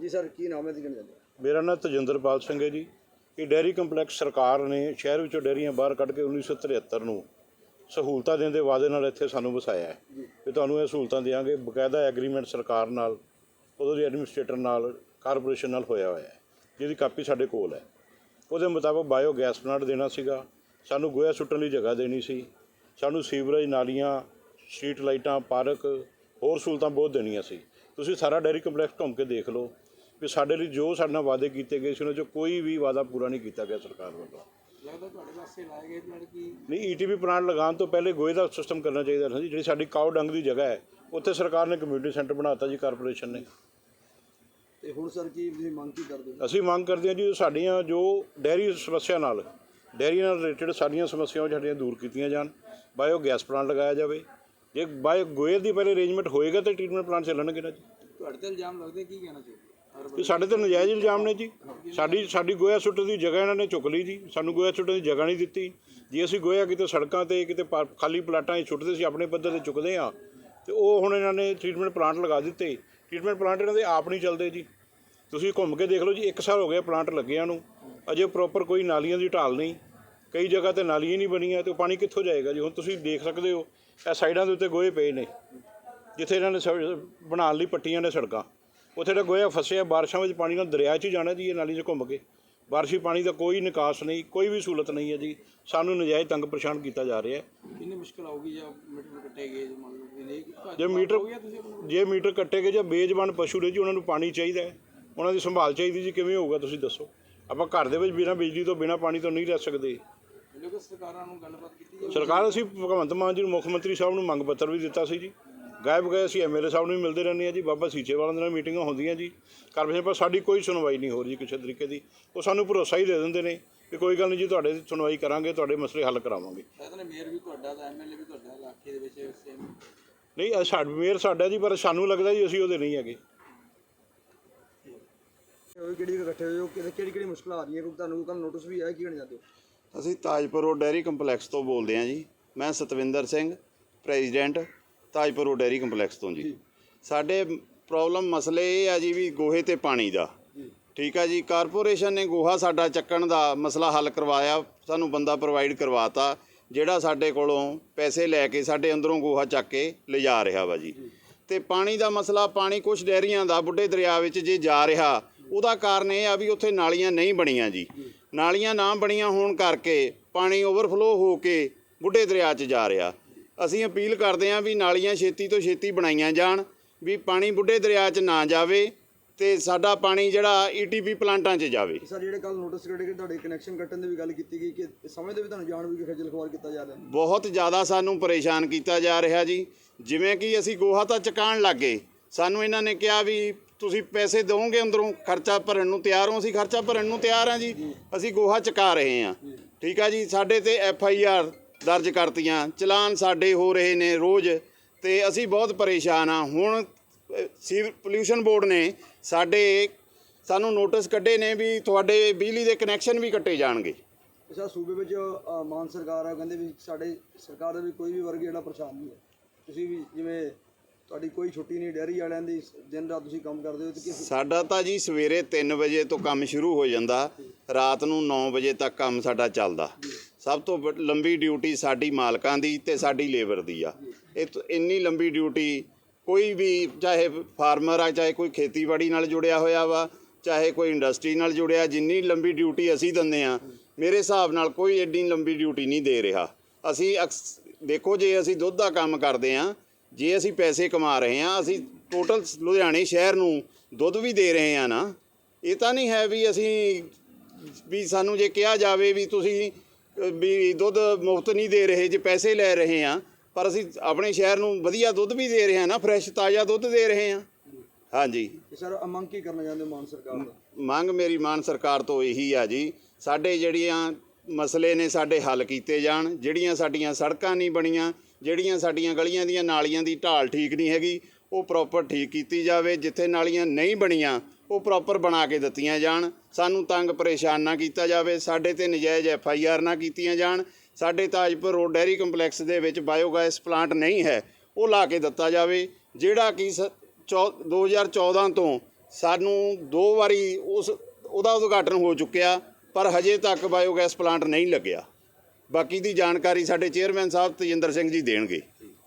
ਜੀ ਸਰ ਕੀ ਨਾਮ ਹੈ ਜੀ ਕਿਹਨੇ ਮੇਰਾ ਨਾਮ ਤਜਿੰਦਰਪਾਲ ਸਿੰਘ ਹੈ ਜੀ। ਇਹ ਡੈਰੀ ਕੰਪਲੈਕਸ ਸਰਕਾਰ ਨੇ ਸ਼ਹਿਰ ਵਿੱਚੋਂ ਡੈਰੀਆਂ ਬਾਹਰ ਕੱਢ ਕੇ 1973 ਨੂੰ ਸਹੂਲਤਾਂ ਦੇਣ ਦੇ ਵਾਅਦੇ ਨਾਲ ਇੱਥੇ ਸਾਨੂੰ ਵਸਾਇਆ ਹੈ। ਕਿ ਤੁਹਾਨੂੰ ਇਹ ਸਹੂਲਤਾਂ ਦੇਵਾਂਗੇ ਬਕਾਇਦਾ ਐਗਰੀਮੈਂਟ ਸਰਕਾਰ ਨਾਲ ਉਦੋਂ ਦੀ ਐਡਮਿਨਿਸਟ੍ਰੇਟਰ ਨਾਲ ਕਾਰਪੋਰੇਸ਼ਨ ਨਾਲ ਹੋਇਆ ਹੋਇਆ ਹੈ ਜਿਹਦੀ ਕਾਪੀ ਸਾਡੇ ਕੋਲ ਹੈ। ਉਹਦੇ ਮੁਤਾਬਕ ਬਾਇਓ ਗੈਸ ਪਲਾਂਟ ਦੇਣਾ ਸੀਗਾ। ਸਾਨੂੰ ਗੋਇਆ ਸੁੱਟਣ ਲਈ ਜਗ੍ਹਾ ਦੇਣੀ ਸੀ। ਸਾਨੂੰ ਸੀਵਰੇਜ ਨਾਲੀਆਂ ਸਟਰੀਟ ਲਾਈਟਾਂ ਪਾਰਕ ਹੋਰ ਸਹੂਲਤਾਂ ਬਹੁਤ ਦੇਣੀਆਂ ਸੀ। ਤੁਸੀਂ ਸਾਰਾ ਡੈਰੀ ਕੰਪਲੈਕਸ ਘੁੰਮ ਕੇ ਦੇਖ ਲਓ। ਵੀ ਸਾਡੇ ਲਈ ਜੋ ਸਾਡੇ ਨਾਲ ਵਾਅਦੇ ਕੀਤੇ ਗਏ ਸੀ ਉਹਨਾਂ 'ਚੋਂ ਕੋਈ ਵੀ ਵਾਅਦਾ ਪੂਰਾ ਨਹੀਂ ਕੀਤਾ ਗਿਆ ਸਰਕਾਰ ਵੱਲੋਂ। ਲੱਗਦਾ ਤੁਹਾਡੇ ਪਾਸੇ ਲਾਏ ਗਏ ਲੜਕੀ ਨਹੀਂ ਈਟੀਪੀ ਪਲਾਂਟ ਲਗਾਉਣ ਤੋਂ ਪਹਿਲੇ ਗੋਏ ਦਾ ਸਿਸਟਮ ਕਰਨਾ ਚਾਹੀਦਾ ਸੀ ਜਿਹੜੀ ਸਾਡੀ ਕਾਉ ਡੰਗ ਦੀ ਜਗ੍ਹਾ ਹੈ ਉੱਥੇ ਸਰਕਾਰ ਨੇ ਕਮਿਊਨਿਟੀ ਸੈਂਟਰ ਬਣਾਤਾ ਜੀ ਕਾਰਪੋਰੇਸ਼ਨ ਨੇ। ਤੇ ਹੁਣ ਸਰ ਕੀ ਤੁਸੀਂ ਮੰਗ ਕੀ ਕਰਦੇ ਹੋ? ਅਸੀਂ ਮੰਗ ਕਰਦੇ ਹਾਂ ਜੀ ਸਾਡੀਆਂ ਜੋ ਡੈਰੀ ਸਮੱਸਿਆ ਨਾਲ ਡੈਰੀ ਨਾਲ ਰਿਲੇਟਡ ਸਾਡੀਆਂ ਸਮੱਸਿਆਵਾਂ ਸਾਡੀਆਂ ਦੂਰ ਕੀਤੀਆਂ ਜਾਣ ਬਾਇਓ ਗੈਸ ਪਲਾਂਟ ਲਗਾਇਆ ਜਾਵੇ। ਜੇ ਬਾਇਓ ਗੋਏ ਦੀ ਪਹਿਲੇ ਅਰੇਂਜਮੈਂਟ ਹੋਏਗਾ ਤਾਂ ਟ੍ਰੀਟਮੈਂਟ ਪਲਾਂਟ ਚੱਲਣਗੇ ਨਾ ਜੀ। ਤੁਹਾਡੇ ਤੇ ਇਲਜ਼ਾਮ ਲੱਗਦੇ ਕੀ ਕਹਿਣਾ ਚਾਹੀਦਾ ਇਹ ਸਾਡੇ ਤੇ ਨਜਾਇਜ਼ ਇਲਜ਼ਾਮ ਨੇ ਜੀ। ਸਾਡੀ ਸਾਡੀ ਗੋਇਆ ਸੁੱਟਣ ਦੀ ਜਗ੍ਹਾ ਇਹਨਾਂ ਨੇ ਚੁੱਕ ਲਈ ਜੀ। ਸਾਨੂੰ ਗੋਇਆ ਸੁੱਟਣ ਦੀ ਜਗ੍ਹਾ ਨਹੀਂ ਦਿੱਤੀ। ਜੇ ਅਸੀਂ ਗੋਇਆ ਕਿਤੇ ਸੜਕਾਂ ਤੇ, ਕਿਤੇ ਪਾ- ਖਾਲੀ ਪਲਾਟਾਂ 'ਚ ਸੁੱਟਦੇ ਸੀ, ਆਪਣੇ ਪੱਧਰ ਤੇ ਚੁੱਕਦੇ ਆ ਤੇ ਉਹ ਹੁਣ ਇਹਨਾਂ ਨੇ ਟ੍ਰੀਟਮੈਂਟ ਪਲਾਂਟ ਲਗਾ ਦਿੱਤੇ। ਟ੍ਰੀਟਮੈਂਟ ਪਲਾਂਟ ਇਹਨਾਂ ਦੇ ਆਪ ਨਹੀਂ ਚੱਲਦੇ ਜੀ। ਤੁਸੀਂ ਘੁੰਮ ਕੇ ਦੇਖ ਲਓ ਜੀ, ਇੱਕ ਸਾਲ ਹੋ ਗਿਆ ਪਲਾਂਟ ਲੱਗਿਆਂ ਨੂੰ। ਅਜੇ ਪ੍ਰੋਪਰ ਕੋਈ ਨਾਲੀਆਂ ਦੀ ਢਾਲ ਨਹੀਂ। ਕਈ ਜਗ੍ਹਾ ਤੇ ਨਾਲੀਆਂ ਨਹੀਂ ਬਣੀਆਂ, ਤੇ ਉਹ ਪਾਣੀ ਕਿੱਥੋਂ ਜਾਏਗਾ ਜੀ? ਹੁਣ ਤੁਸੀਂ ਦੇਖ ਸਕਦੇ ਹੋ, ਇਹ ਸਾਈਡਾਂ ਦੇ ਉੱਤੇ ਗੋਹੇ ਪਏ ਨੇ, ਜਿੱਥੇ ਇਹਨਾਂ ਨੇ ਸੜ- ਬਣਾਉਣ ਲਈ ਪੱਟੀਆਂ ਨੇ ਸੜਕਾਂ। ਉੱਥੇ ਤਾਂ ਗੋਇਆ ਫਸਿਆ ਬਾਰਿਸ਼ਾਂ ਵਿੱਚ ਪਾਣੀ ਨਾਲ ਦਰਿਆ 'ਚ ਹੀ ਜਾਣਾ ਜੀ ਇਹ ਨਾਲੀ 'ਚ ਘੁੰਮ ਕੇ। ਬਾਰਿਸ਼ੀ ਪਾਣੀ ਦਾ ਕੋਈ ਨਿਕਾਸ ਨਹੀਂ ਕੋਈ ਵੀ ਸਹੂਲਤ ਨਹੀਂ ਹੈ ਜੀ। ਸਾਨੂੰ ਨਜਾਇਜ਼ ਤੰਗ ਪਰੇਸ਼ਾਨ ਕੀਤਾ ਜਾ ਰਿਹਾ। ਕਿੰਨੀ ਮੁਸ਼ਕਲ ਆਊਗੀ ਜਾਂ ਮੀਟਰ ਕੱਟੇ ਗਏ ਜੇ ਮੰਨ ਲਓ ਨਹੀਂ? ਜੇ ਮੀਟਰ ਜੇ ਮੀਟਰ ਕੱਟੇ ਗਏ ਜਾਂ ਬੇਜ਼ਬਾਨ ਪਸ਼ੂ ਨੇ ਜੀ ਉਹਨਾਂ ਨੂੰ ਪਾਣੀ ਚਾਹੀਦਾ ਹੈ। ਉਹਨਾਂ ਦੀ ਸੰਭਾਲ ਚਾਹੀਦੀ ਜੀ ਕਿਵੇਂ ਹੋਊਗਾ ਤੁਸੀਂ ਦੱਸੋ? ਆਪਾਂ ਘਰ ਦੇ ਵਿੱਚ ਬਿਨਾਂ ਬਿਜਲੀ ਤੋਂ ਬਿਨਾਂ ਪਾਣੀ ਤੋਂ ਨਹੀਂ ਰਹਿ ਸਕਦੇ। ਸਰਕਾਰਾਂ ਨੂੰ ਗੱਲਬਾਤ ਕੀਤੀ ਸਰਕਾਰ ਅਸੀਂ ਭਗਵੰਤ ਮਾਨ ਜੀ ਨੂੰ ਮੁੱਖ ਮੰਤਰੀ ਸਾਹਿਬ ਨੂੰ ਮੰਗ ਪੱਤਰ ਵੀ ਦਿੱਤਾ ਸੀ ਜੀ। ਗਾਇਬ ਗਏ ਅਸੀਂ ਐਮਐਲਏ ਸਾਹਿਬ ਨੂੰ ਵੀ ਮਿਲਦੇ ਰਹਿੰਦੇ ਆ ਜੀ ਬਾਬਾ ਸੀਚੇਵਾਲ ਦੇ ਨਾਲ ਮੀਟਿੰਗਾਂ ਹੁੰਦੀਆਂ ਜੀ। ਕਾਰਪੋਰੇਸ਼ਨ ਪਰ ਸਾਡੀ ਕੋਈ ਸੁਣਵਾਈ ਨਹੀਂ ਹੋ ਰਹੀ ਕਿਸੇ ਤਰੀਕੇ ਦੀ। ਉਹ ਸਾਨੂੰ ਭਰੋਸਾ ਹੀ ਦੇ ਦਿੰਦੇ ਨੇ ਕਿ ਕੋਈ ਗੱਲ ਨਹੀਂ ਜੀ ਤੁਹਾਡੇ ਸੁਣਵਾਈ ਕਰਾਂਗੇ ਤੁਹਾਡੇ ਮਸਲੇ ਹੱਲ ਕਰਾਵਾਂਗੇ। ਕਹਿੰਦੇ ਮੇਅਰ ਵੀ ਤੁਹਾਡਾ ਤਾਂ ਐਮਐਲਏ ਵੀ ਤੁਹਾਡਾ ਇਲਾਕੇ ਦੇ ਵਿੱਚ ਸੇਮ ਨਹੀਂ ਇਹ ਸਾਡ ਮੇਰ ਸਾਡਾ ਜੀ ਪਰ ਸਾਨੂੰ ਲੱਗਦਾ ਜੀ ਅਸੀਂ ਉਹਦੇ ਨਹੀਂ ਹੈਗੇ। ਕਿਹੜੀ ਜਗ੍ਹਾ ਇਕੱਠੇ ਹੋਏ ਹੋ? ਕਿਹੜੀ ਕਿਹੜੀ ਮੁਸ਼ਕਲਾਂ ਆ ਰਹੀਆਂ ਕੋਈ ਤੁਹਾਨੂੰ ਕੋਈ ਨੋਟਿਸ ਵੀ ਆਇਆ ਕੀ ਕਹਿਣਾ ਚਾਹਦੇ ਹੋ? ਅਸੀਂ ਤਾਜਪੁਰ ਰੋਡ ਡੈਰੀ ਕੰਪਲੈਕਸ ਤੋਂ ਬੋਲਦੇ ਹਾਂ ਜੀ। ਮੈਂ Satwinder Singh president Tajpur road dairy complex ਤੋਂ ਜੀ। ਸਾਡੇ ਪ੍ਰੋਬਲਮ ਮਸਲੇ ਇਹ ਆ ਜੀ ਵੀ ਗੋਹੇ ਤੇ ਪਾਣੀ ਦਾ। ਠੀਕ ਆ ਜੀ, ਕਾਰਪੋਰੇਸ਼ਨ ਨੇ ਗੋਹਾ ਸਾਡਾ ਚੱਕਣ ਦਾ ਮਸਲਾ ਹੱਲ ਕਰਵਾਇਆ, ਸਾਨੂੰ ਬੰਦਾ ਪ੍ਰੋਵਾਈਡ ਕਰਵਾਤਾ, ਜਿਹੜਾ ਸਾਡੇ ਕੋਲੋਂ ਪੈਸੇ ਲੈ ਕੇ ਸਾਡੇ ਅੰਦਰੋਂ ਗੋਹਾ ਚੱਕ ਕੇ ਲਿਜਾ ਰਿਹਾ ਵਾ ਜੀ। ਤੇ ਪਾਣੀ ਦਾ ਮਸਲਾ, ਪਾਣੀ ਕੁਝ ਡੈਰੀਆਂ ਦਾ, ਬੁੱਢੇ ਦਰਿਆ ਵਿੱਚ ਜੇ ਜਾ ਰਿਹਾ, ਉਹਦਾ ਕਾਰਨ ਇਹ ਆ ਵੀ ਉੱਥੇ ਨਾਲੀਆਂ ਨਹੀਂ ਬਣੀਆਂ ਜੀ। ਨਾਲੀਆਂ ਨਾ ਬਣੀਆਂ ਹੋਣ ਕਰਕੇ ਪਾਣੀ ਓਵਰਫਲੋ ਹੋ ਕੇ ਬੁੱਢੇ ਦਰਿਆ 'ਚ ਜਾ ਰਿਹਾ। ਅਸੀਂ ਅਪੀਲ ਕਰਦੇ ਹਾਂ ਵੀ ਨਾਲੀਆਂ ਛੇਤੀ ਤੋਂ ਛੇਤੀ ਬਣਾਈਆਂ ਜਾਣ ਵੀ ਪਾਣੀ ਬੁੱਢੇ ਦਰਿਆ 'ਚ ਨਾ ਜਾਵੇ ਤੇ ਸਾਡਾ ਪਾਣੀ ਜਿਹੜਾ ਈਟੀਪੀ ਪਲਾਂਟਾਂ 'ਚ ਜਾਵੇ। ਸਰ ਜਿਹੜੇ ਕੱਲ ਨੋਟਿਸ ਕੱਢੇ ਗਏ ਤੁਹਾਡੇ ਕਨੈਕਸ਼ਨ ਕੱਟਣ ਦੀ ਵੀ ਗੱਲ ਕੀਤੀ ਗਈ ਕਿ ਸਮਝਦੇ ਵੀ ਤੁਹਾਨੂੰ ਜਾਣ ਵੀ ਖੱਜਲ ਖਵਾਰ ਕੀਤਾ ਜਾ ਰਿਹਾ। ਬਹੁਤ ਜ਼ਿਆਦਾ ਸਾਨੂੰ ਪਰੇਸ਼ਾਨ ਕੀਤਾ ਜਾ ਰਿਹਾ ਜੀ। ਜਿਵੇਂ ਕਿ ਅਸੀਂ ਗੋਹਾ ਤਾਂ ਚਕਾਣ ਲੱਗੇ ਸਾਨੂੰ ਇਹਨਾਂ ਨੇ ਕਿਹਾ ਵੀ ਤੁਸੀਂ ਪੈਸੇ ਦਿਓਗੇ ਅੰਦਰੋਂ ਖਰਚਾ ਭਰਨ ਨੂੰ ਤਿਆਰ ਹੋ ਅਸੀਂ ਖਰਚਾ ਭਰਨ ਨੂੰ ਤਿਆਰ ਹਾਂ ਜੀ। ਅਸੀਂ ਗੋਹਾ ਚਕਾ ਰਹੇ ਹਾਂ। ਠੀਕ ਆ ਜੀ ਸਾਡੇ ਤੇ ਐਫ ਆਈ ਆਰ ਦਰਜ ਕਰਤੀਆਂ। ਚਲਾਨ ਸਾਡੇ ਹੋ ਰਹੇ ਨੇ ਰੋਜ਼ ਤੇ ਅਸੀਂ ਬਹੁਤ ਪਰੇਸ਼ਾਨ ਆ ਹੁਣ ਸੀ ਪੋਲਿਊਸ਼ਨ ਬੋਰਡ ਨੇ ਸਾਡੇ ਸਾਨੂੰ ਨੋਟਿਸ ਕੱਢੇ ਨੇ ਵੀ ਤੁਹਾਡੇ ਬਿਜਲੀ ਦੇ ਕਨੈਕਸ਼ਨ ਵੀ ਕੱਟੇ ਜਾਣਗੇ। ਅੱਛਾ ਸੂਬੇ ਵਿੱਚ ਮਾਨ ਸਰਕਾਰ ਆ ਕਹਿੰਦੇ ਵੀ ਸਾਡੇ ਸਰਕਾਰ ਦਾ ਵੀ ਕੋਈ ਵੀ ਵਰਗ ਜਿਹੜਾ ਪਰੇਸ਼ਾਨ ਨਹੀਂ ਹੈ। ਤੁਸੀਂ ਵੀ ਜਿਵੇਂ ਤੁਹਾਡੀ ਕੋਈ ਛੁੱਟੀ ਨਹੀਂ ਡੈਰੀ ਵਾਲਿਆਂ ਦੀ ਦਿਨ ਰਾਤ ਤੁਸੀਂ ਕੰਮ ਕਰਦੇ ਹੋ ਤੇ ਸਾਡਾ ਤਾਂ ਜੀ ਸਵੇਰੇ 3 ਵਜੇ ਤੋਂ ਕੰਮ ਸ਼ੁਰੂ ਹੋ ਜਾਂਦਾ। ਰਾਤ ਨੂੰ 9 ਵਜੇ ਤੱਕ ਕੰਮ ਸਾਡਾ ਚੱਲਦਾ। ਸਭ ਤੋਂ ਵੱਡ- ਲੰਬੀ ਡਿਊਟੀ ਸਾਡੀ ਮਾਲਕਾਂ ਦੀ ਤੇ ਸਾਡੀ ਲੇਬਰ ਦੀ ਆ। ਇਹ ਇੰਨੀ ਲੰਬੀ ਡਿਊਟੀ ਕੋਈ ਵੀ ਚਾਹੇ ਫਾਰਮਰ ਆ, ਚਾਹੇ ਕੋਈ ਖੇਤੀਬਾੜੀ ਨਾਲ ਜੁੜਿਆ ਹੋਇਆ ਵਾ, ਚਾਹੇ ਕੋਈ ਇੰਡਸਟਰੀ ਨਾਲ ਜੁੜਿਆ, ਜਿੰਨੀ ਲੰਬੀ ਡਿਊਟੀ ਅਸੀਂ ਦਿੰਦੇ ਆ, ਮੇਰੇ ਹਿਸਾਬ ਨਾਲ ਕੋਈ ਐਡੀ ਲੰਬੀ ਡਿਊਟੀ ਨਹੀਂ ਦੇ ਰਿਹਾ। ਅਸੀਂ ਅਕਸ- ਦੇਖੋ ਜੇ ਅਸੀਂ ਦੁੱਧ ਦਾ ਕੰਮ ਕਰਦੇ ਆ, ਜੇ ਅਸੀਂ ਪੈਸੇ ਕਮਾ ਰਹੇ ਆ, ਅਸੀਂ ਟੋਟਲ ਲੁਧਿਆਣੇ ਸ਼ਹਿਰ ਨੂੰ ਦੁੱਧ ਵੀ ਦੇ ਰਹੇ ਆ ਨਾ, ਇਹ ਤਾਂ ਨਹੀਂ ਹੈ ਵੀ ਅਸੀਂ ਵੀ ਸਾਨੂੰ ਜੇ ਕਿਹਾ ਜਾਵੇ ਵੀ ਤੁਸੀਂ ਵੀ ਦੁੱਧ ਮੁਫਤ ਨਹੀਂ ਦੇ ਰਹੇ ਜੇ ਪੈਸੇ ਲੈ ਰਹੇ ਆ ਪਰ ਅਸੀਂ ਆਪਣੇ ਸ਼ਹਿਰ ਨੂੰ ਵਧੀਆ ਦੁੱਧ ਵੀ ਦੇ ਰਹੇ ਆ ਨਾ ਫਰੈਸ਼ ਤਾਜ਼ਾ ਦੁੱਧ ਦੇ ਰਹੇ ਆ ਹਾਂਜੀ। ਸਰ ਮੰਗ ਕੀ ਕਰਨਾ ਚਾਹੁੰਦੇ ਮਾਨ ਸਰਕਾਰ ਦਾ ਮੰਗ ਮੇਰੀ ਮਾਨ ਸਰਕਾਰ ਤੋਂ ਇਹੀ ਆ ਜੀ ਸਾਡੇ ਜਿਹੜੀਆਂ ਮਸਲੇ ਨੇ ਸਾਡੇ ਹੱਲ ਕੀਤੇ ਜਾਣ ਜਿਹੜੀਆਂ ਸਾਡੀਆਂ ਸੜਕਾਂ ਨਹੀਂ ਬਣੀਆਂ ਜਿਹੜੀਆਂ ਸਾਡੀਆਂ ਗਲੀਆਂ ਦੀਆਂ ਨਾਲੀਆਂ ਦੀ ਢਾਲ ਠੀਕ ਨਹੀਂ ਹੈਗੀ ਉਹ ਪ੍ਰੋਪਰ ਠੀਕ ਕੀਤੀ ਜਾਵੇ ਜਿੱਥੇ ਨਾਲੀਆਂ ਨਹੀਂ ਬਣੀਆਂ ਉਹ ਪ੍ਰੋਪਰ ਬਣਾ ਕੇ ਦਿੱਤੀਆਂ ਜਾਣ। ਸਾਨੂੰ ਤੰਗ ਪਰੇਸ਼ਾਨ ਨਾ ਕੀਤਾ ਜਾਵੇ। ਸਾਡੇ ਤੇ ਨਜਾਇਜ਼ ਐਫ ਆਈ ਆਰ ਨਾ ਕੀਤੀਆਂ ਜਾਣ। ਸਾਡੇ ਤਾਜਪੁਰ ਰੋਡ ਡੈਰੀ ਕੰਪਲੈਕਸ ਦੇ ਵਿੱਚ ਬਾਇਓਗੈਸ ਪਲਾਂਟ ਨਹੀਂ ਹੈ। ਉਹ ਲਾ ਕੇ ਦਿੱਤਾ ਜਾਵੇ। ਜਿਹੜਾ ਕਿ ਸ- ਚੌ- 2014 ਤੋਂ ਸਾਨੂੰ ਦੋ ਵਾਰੀ ਉਸ, ਉਹਦਾ ਉਦਘਾਟਨ ਹੋ ਚੁੱਕਿਆ, ਪਰ ਹਜੇ ਤੱਕ ਬਾਇਓਗੈਸ ਪਲਾਂਟ ਨਹੀਂ ਲੱਗਿਆ। ਬਾਕੀ ਦੀ ਜਾਣਕਾਰੀ ਸਾਡੇ ਚੇਅਰਮੈਨ ਸਾਹਿਬ ਤੇਜਿੰਦਰ ਸਿੰਘ ਜੀ ਦੇਣਗੇ।